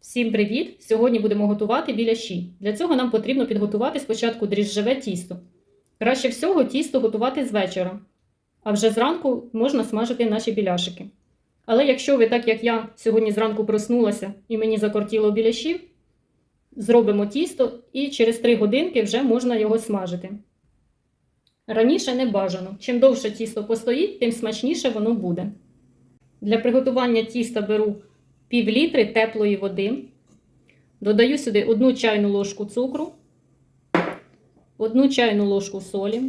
Всім привіт! Сьогодні будемо готувати біляші. Для цього нам потрібно підготувати спочатку дріжджеве тісто. Краще всього тісто готувати з вечора, а вже зранку можна смажити наші біляшики. Але якщо ви, так як я, сьогодні зранку проснулася і мені закортіло біляшів, зробимо тісто і через 3 годинки вже можна його смажити. Раніше не бажано. Чим довше тісто постоїть, тим смачніше воно буде. Для приготування тіста беру пів літри теплої води. Додаю сюди одну чайну ложку цукру, одну чайну ложку солі,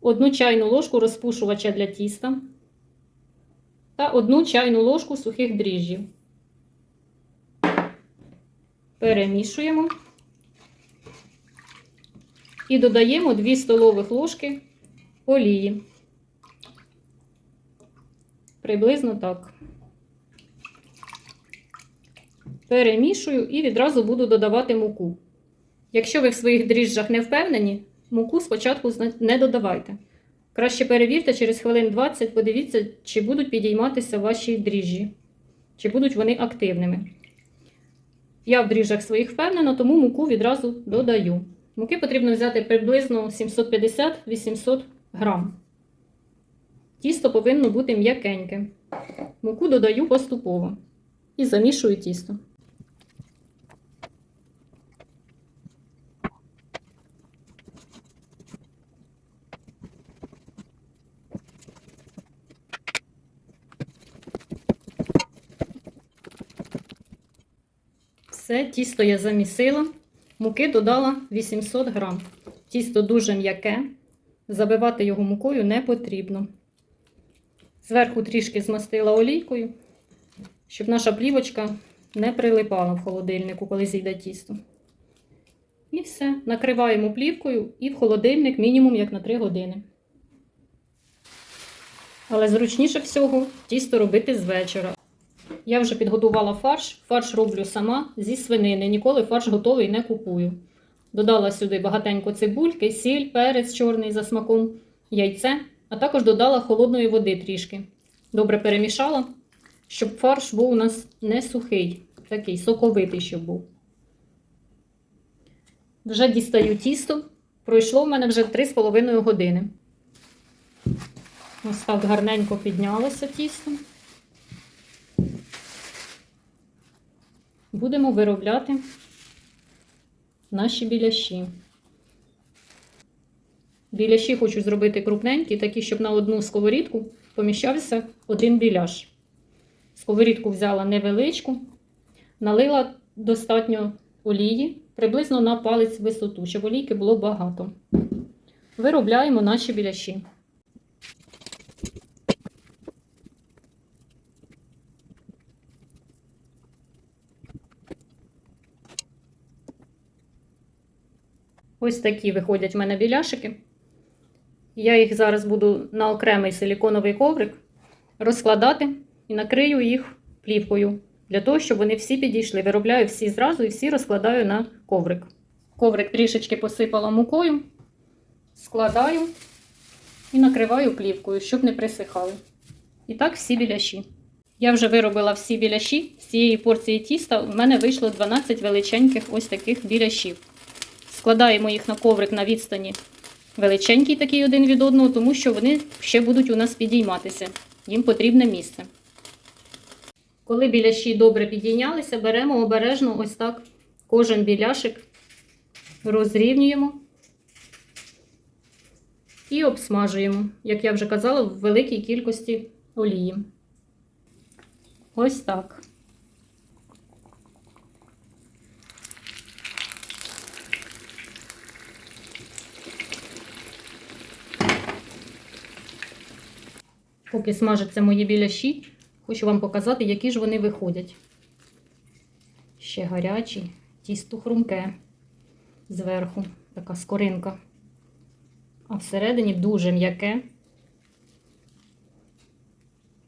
одну чайну ложку розпушувача для тіста та одну чайну ложку сухих дріжджів. Перемішуємо і додаємо 2 столових ложки олії. Приблизно так. Перемішую і відразу буду додавати муку. Якщо ви в своїх дріжджах не впевнені, муку спочатку не додавайте. Краще перевірте через хвилин 20, подивіться, чи будуть підійматися ваші дріжджі, чи будуть вони активними. Я в дріжджах своїх впевнена, тому муку відразу додаю. Муки потрібно взяти приблизно 750-800 грам. Тісто повинно бути м'якеньке. Муку додаю поступово і замішую тісто. Все, тісто я замісила, муки додала 800 грам. Тісто дуже м'яке, забивати його мукою не потрібно. Зверху трішки змастила олійкою, щоб наша плівочка не прилипала в холодильнику, коли зійде тісто. І все. Накриваємо плівкою і в холодильник мінімум як на 3 години. Але зручніше всього тісто робити з вечора. Я вже підготувала фарш. Фарш роблю сама зі свинини. Ніколи фарш готовий не купую. Додала сюди багатенько цибульки, сіль, перець чорний за смаком, яйце, а також додала холодної води трішки. Добре перемішала, щоб фарш був у нас не сухий, такий соковитий, щоб був. Вже дістаю тісто. Пройшло в мене вже 3,5 години. Ось так гарненько піднялося тісто. Будемо виробляти наші біляші. Біляші хочу зробити крупненькі, такі, щоб на одну сковорідку поміщався один біляш. Сковорідку взяла невеличку, налила достатньо олії, приблизно на палець висоту, щоб олійки було багато. Виробляємо наші біляші. Ось такі виходять в мене біляшики. Я їх зараз буду на окремий силіконовий коврик розкладати і накрию їх плівкою, для того, щоб вони всі підійшли. Виробляю всі зразу і всі розкладаю на коврик. Коврик трішечки посипала мукою, складаю і накриваю плівкою, щоб не присихали. І так всі біляші. Я вже виробила всі біляші. З цієї порції тіста у мене вийшло 12 величеньких ось таких біляшів. Складаємо їх на коврик на відстані величенький такий один від одного, тому що вони ще будуть у нас підійматися. Їм потрібне місце. Коли біляші добре підійнялися, беремо обережно ось так кожен біляшик, розрівнюємо і обсмажуємо, як я вже казала, в великій кількості олії. Ось так. Поки смажаться мої біляші, хочу вам показати, які ж вони виходять. Ще гарячі, тісто хрумке зверху, така скоринка. А всередині дуже м'яке,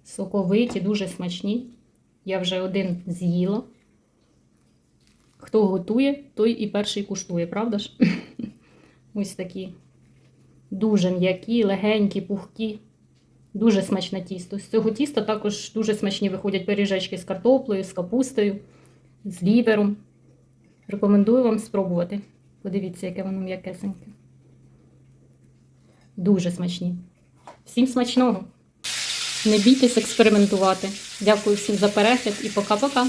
соковиті, дуже смачні. Я вже один з'їла. Хто готує, той і перший куштує, правда ж? Ось такі дуже м'які, легенькі, пухкі. Дуже смачне тісто. З цього тіста також дуже смачні виходять пиріжечки з картоплею, з капустою, з лівером. Рекомендую вам спробувати. Подивіться, яке воно м'якесеньке. Дуже смачні. Всім смачного! Не бійтесь експериментувати. Дякую всім за перегляд і пока-пока!